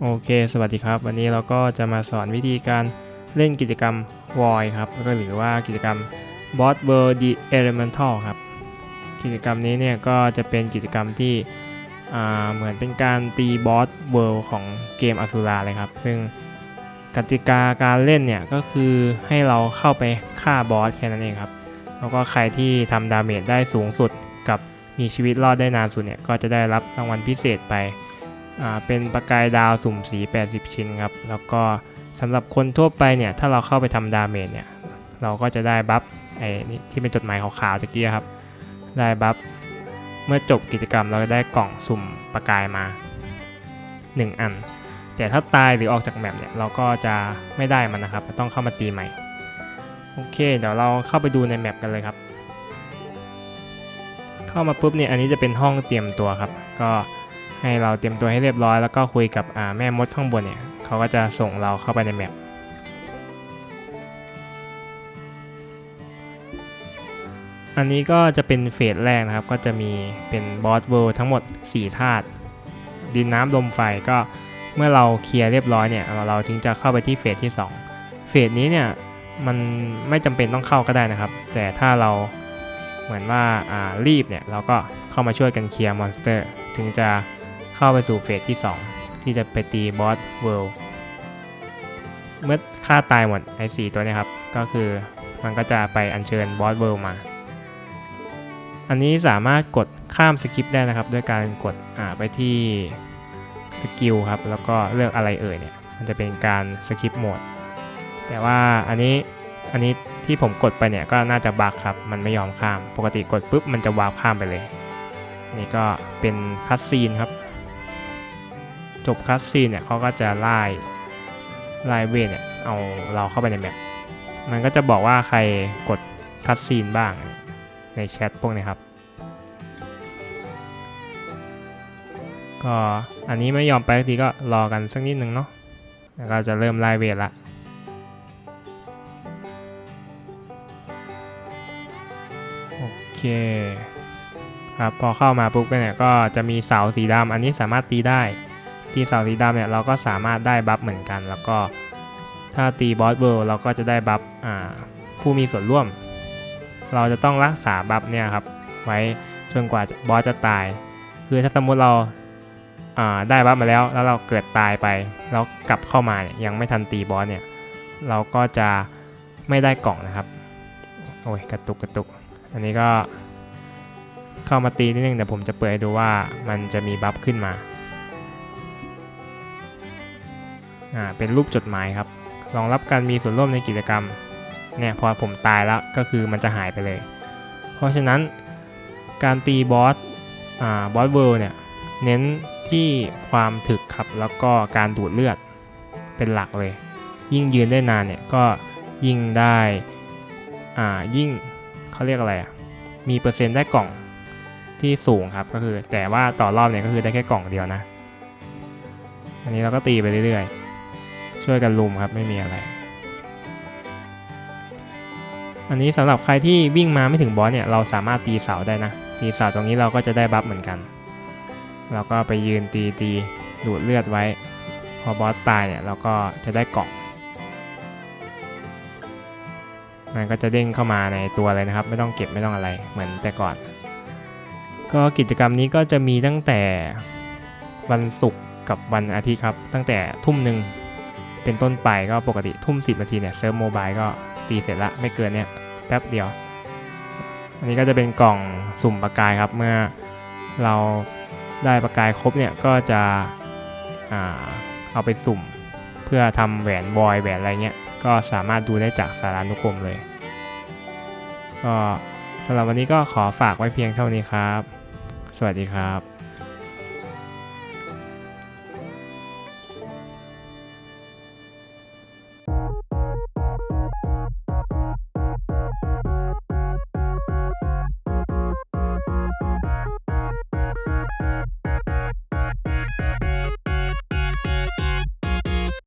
โอเค สวัสดีครับ วันนี้เราก็จะมาสอนวิธีการเล่นกิจกรรม Void ครับแล้วก็หรือว่ากิจกรรม Boss World The Elemental ครับ กิจกรรมนี้เนี่ยก็จะเป็นกิจกรรมที่เหมือนเป็นการตีบอสเวิลด์ของเกมอสูราเลยครับ ซึ่งกติกาการเล่นเนี่ยก็คือให้เราเข้าไปฆ่าบอสแค่นั้นเองครับ แล้วก็ใครที่ทำดาเมจได้สูงสุดกับมีชีวิตรอดได้นานสุดเนี่ยก็จะได้รับรางวัลพิเศษไป เป็นประกายดาวสุ่มสี 80 ชิ้นครับ แล้วก็สำหรับคนทั่วไปเนี่ย ถ้าเราเข้าไปทำดาเมจเนี่ย เราก็จะได้บัฟไอ้นี่ที่เป็นจดหมายขาวๆตะกี้ครับ ได้บัฟ เมื่อจบกิจกรรมเราจะได้กล่องสุ่มประกายมา 1 อัน แต่ถ้าตายหรือออกจากแมปเนี่ย เราก็จะไม่ได้มันนะครับ ต้องเข้ามาตีใหม่ โอเค เดี๋ยวเราเข้าไปดูในแมปกันเลยครับ เข้ามาปุ๊บเนี่ย อันนี้จะเป็นห้องเตรียมตัวครับ ก็ ให้เราเตรียมตัวให้เรียบร้อยแล้วก็คุยกับแม่มดข้างบนเนี่ยเขาก็จะส่งเราเข้าไปในแมปอันนี้ก็จะเป็นเฟสแรกนะครับ ก็จะมีเป็นบอสเวิลด์ทั้งหมด 4 ธาตุดินน้ำลมไฟก็เมื่อเราเคลียร์เรียบร้อยเนี่ยเราเราถึงจะเข้าไปที่เฟสที่ 2 เฟสนี้เนี่ยมันไม่จำเป็นต้องเข้าก็ได้นะครับ แต่ถ้าเราเหมือนว่าอ่ารีบเนี่ยเราก็เข้ามาช่วยกันเคลียร์มอนสเตอร์ ถึงจะ เข้าไปสู่เฟสที่ 2 ที่จะไปตีบอสเวิลด์เมื่อฆ่าตายหมดไอ้สีตัวเนี้ครับ ก็คือมันก็จะไปอัญเชิญบอสเวิลด์มา อันนี้สามารถกดข้ามสกิปได้นะครับ ด้วยการกดไปที่สกิลครับ แล้วก็เลือกอะไรเอ่ยเนี่ย มันจะเป็นการสกิปโหมด แต่ว่าอันนี้ อันนี้ที่ผมกดไปเนี่ยก็น่าจะบักครับ มันไม่ยอมข้าม ปกติกดปุ๊บมันจะวาร์ปข้ามไปเลย นี่ก็เป็นคัสซีนครับ จบคัสซีนเนี่ยเขาก็จะไล่ไล่เวทเนี่ยเอาเราเข้าไปในแมปมันก็จะบอกว่าใครกดคัสซีนบ้างในแชทพวกนี้ครับ ก็อันนี้ไม่ยอมไปทีก็รอกันสักนิดนึงเนาะแล้วก็จะเริ่มไล่เวทละโอเคครับพอเข้ามาปุ๊บก็เนี่ยก็จะมีเสาสีดำอันนี้สามารถตีได้ ที่เสาสีดำเนี่ยเราก็สามารถได้บัฟเหมือนกัน แล้วก็ถ้าตีบอสเวิลด์เราก็จะได้บัฟผู้มีส่วนร่วม เราจะต้องรักษาบัฟเนี่ยครับไว้จนกว่าบอสจะตาย คือถ้าสมมุติเราาได้บัฟมาแล้วแล้วเราเกิดตายไป แล้วกลับเข้ามาเนี่ยยังไม่ทันตีบอสเนี่ยเราก็จะไม่ได้กล่องนะครับโอ้ยกระตุกกระตุก อันนี้ก็เข้ามาตีนิดนึงเดี๋ยวผมจะเปิดให้ดูว่ามันจะมีบัฟขึ้นมา อ่าเป็นรูปจดหมายครับรองรับการมีส่วนร่วมในกิจกรรมเนี่ยพอผมตายแล้วก็คือมันจะหายไปเลย เพราะฉะนั้นการตีบอสอ่าบอสเวิลด์เนี่ยเน้นที่ความถึกครับแล้วก็การดูดเลือดเป็นหลักเลย ยิ่งยืนได้นานเนี่ยก็ยิ่งได้อ่ายิ่งเขาเรียกอะไรอะมีเปอร์เซ็นต์ได้กล่องที่สูงครับก็คือแต่ว่าต่อรอบเนี่ยก็คือได้แค่กล่องเดียวนะ อันนี้เราก็ตีไปเรื่อยๆ ช่วยกันลุมครับไม่มีอะไร อันนี้สำหรับใครที่วิ่งมาไม่ถึงบอสเนี่ยเราสามารถตีเสาได้นะตีเสาตรงนี้เราก็จะได้บัฟเหมือนกันเราก็ไปยืนตีตีดูดเลือดไว้ พอบอสตายเนี่ยเราก็จะได้กล่องมันก็จะเด้งเข้ามาในตัวเลยนะครับ ไม่ต้องเก็บไม่ต้องอะไรเหมือนแต่ก่อน ก็กิจกรรมนี้ก็จะมีตั้งแต่วันศุกร์กับวันอาทิตย์ครับ ตั้งแต่ทุ่มหนึ่ง เป็นต้นไปก็ปกติทุ่ม 10 นาทีเนี่ยเซิร์ฟโมบายก็ตีเสร็จละไม่เกินเนี่ยแป๊บเดียว อันนี้ก็จะเป็นกล่องสุ่มประกายครับ เมื่อเราได้ประกายครบเนี่ยก็จะอเอาไปสุ่มเพื่อทำแหวนวอยแหวนอะไรเงี้ยก็สามารถดูได้จากสารานุกรมเลย ก็สำหรับวันนี้ก็ขอฝากไว้เพียงเท่านี้ครับ สวัสดีครับ